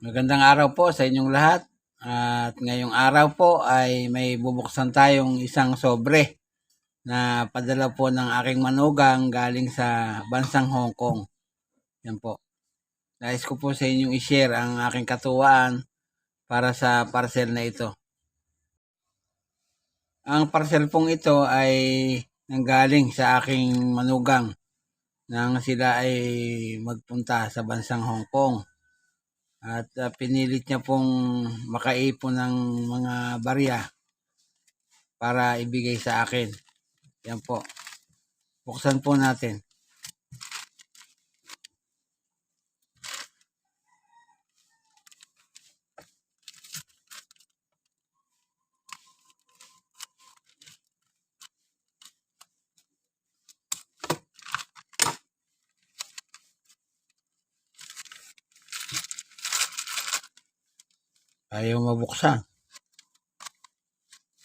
Magandang araw po sa inyong lahat. At ngayong araw po ay may bubuksan tayong isang sobre na padala po ng aking manugang galing sa bansang Hong Kong. Yan po. Nais ko po sa inyong i-share ang aking katuwaan para sa parcel na ito. Ang parcel pong ito ay nanggaling sa aking manugang nang sila ay magpunta sa bansang Hong Kong. At uh, pinilit niya pong makaipon ng mga barya para ibigay sa akin. Yan po. Buksan po natin. Ayaw mabuksan.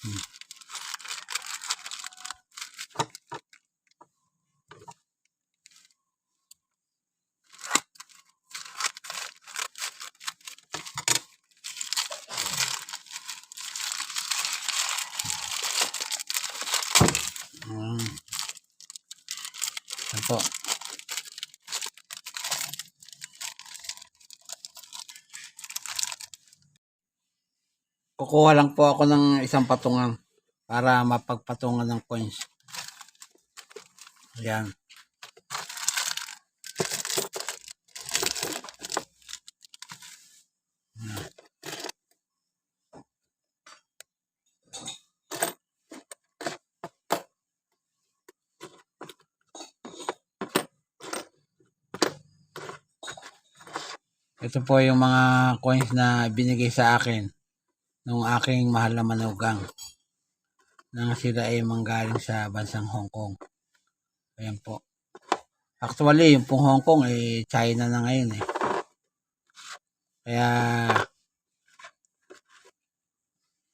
Hmm. Hmm. Kukuha lang po ako ng isang patungan para mapagpatungan ng coins. Ayan. Ito po yung mga coins na binigay sa akin nung aking mahal na manugang nang sila ay manggaling sa bansang Hong Kong. Ayan po. Actually, yung pong Hong Kong eh China na ngayon eh. Kaya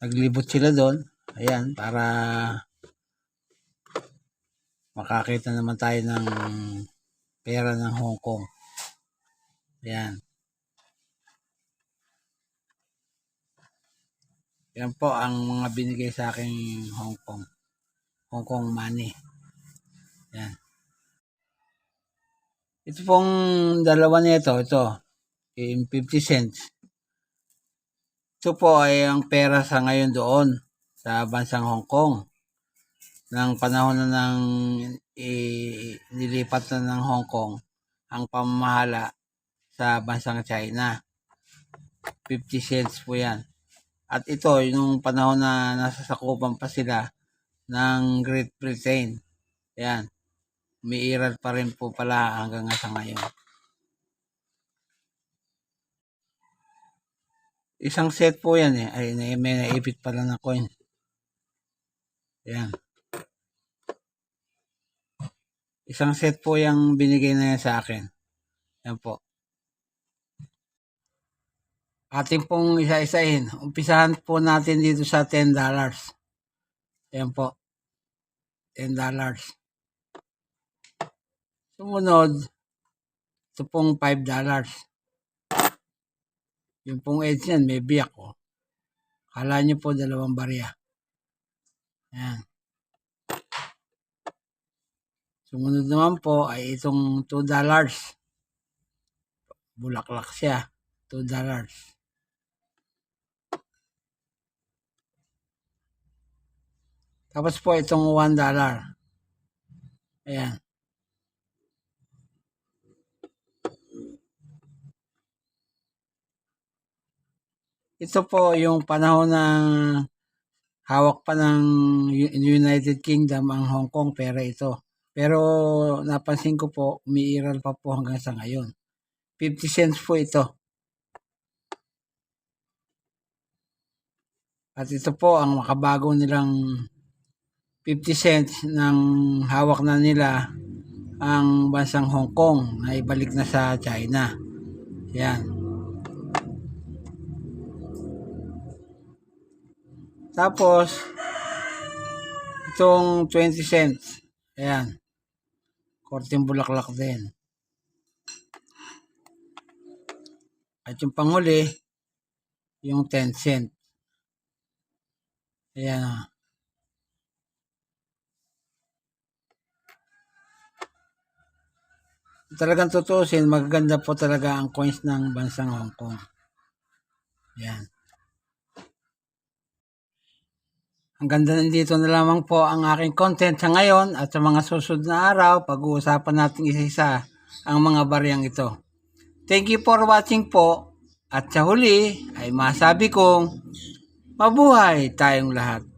naglibot sila doon. Ayan, para makakita naman tayo ng pera ng Hong Kong. Ayan. Yan po ang mga binigay sa aking Hong Kong. Hong Kong money. Yan. Ito pong dalawa nito, ito, in 50 cents. Ito po ay ang pera sa ngayon doon sa bansang Hong Kong. Nang panahon na ng eh, nilipat na ng Hong Kong ang pamamahala sa bansang China. 50 cents po yan. At ito, yung panahon na nasa sakupan pa sila ng Great Britain. Yan. Umiiral pa rin po pala hanggang sa ngayon. Isang set po yan eh. Ay, may naipit pala na coin. Yan. Isang set po yung binigay na yan sa akin. Yan po ating pong isa-isahin. Umpisahan po natin dito sa $10. Ayan po. $10. Sumunod, ito pong $5. Yung pong edge yan, may biyak ko. Oh. Kala nyo po dalawang barya. Ayan. Sumunod naman po ay itong $2. Bulaklak siya. $2. Tapos po itong $1. Ayan. Ito po yung panahon ng hawak pa ng United Kingdom ang Hong Kong pera ito. Pero napansin ko po, umiiral pa po hanggang sa ngayon. 50 cents po ito. At ito po ang makabago nilang 50 cents ng hawak na nila ang bansang Hong Kong na ibalik na sa China. Yan. Tapos, itong 20 cents. Ayan. Korteng bulaklak din. At yung panghuli, yung 10 cent. Ayan o. Talagang tutusin, magaganda po talaga ang coins ng bansang Hong Kong. Ayan. Ang ganda dito na lamang po ang aking content sa ngayon at sa mga susunod na araw, pag-uusapan natin isa-isa ang mga bariyang ito. Thank you for watching po at sa huli ay masabi kong mabuhay tayong lahat.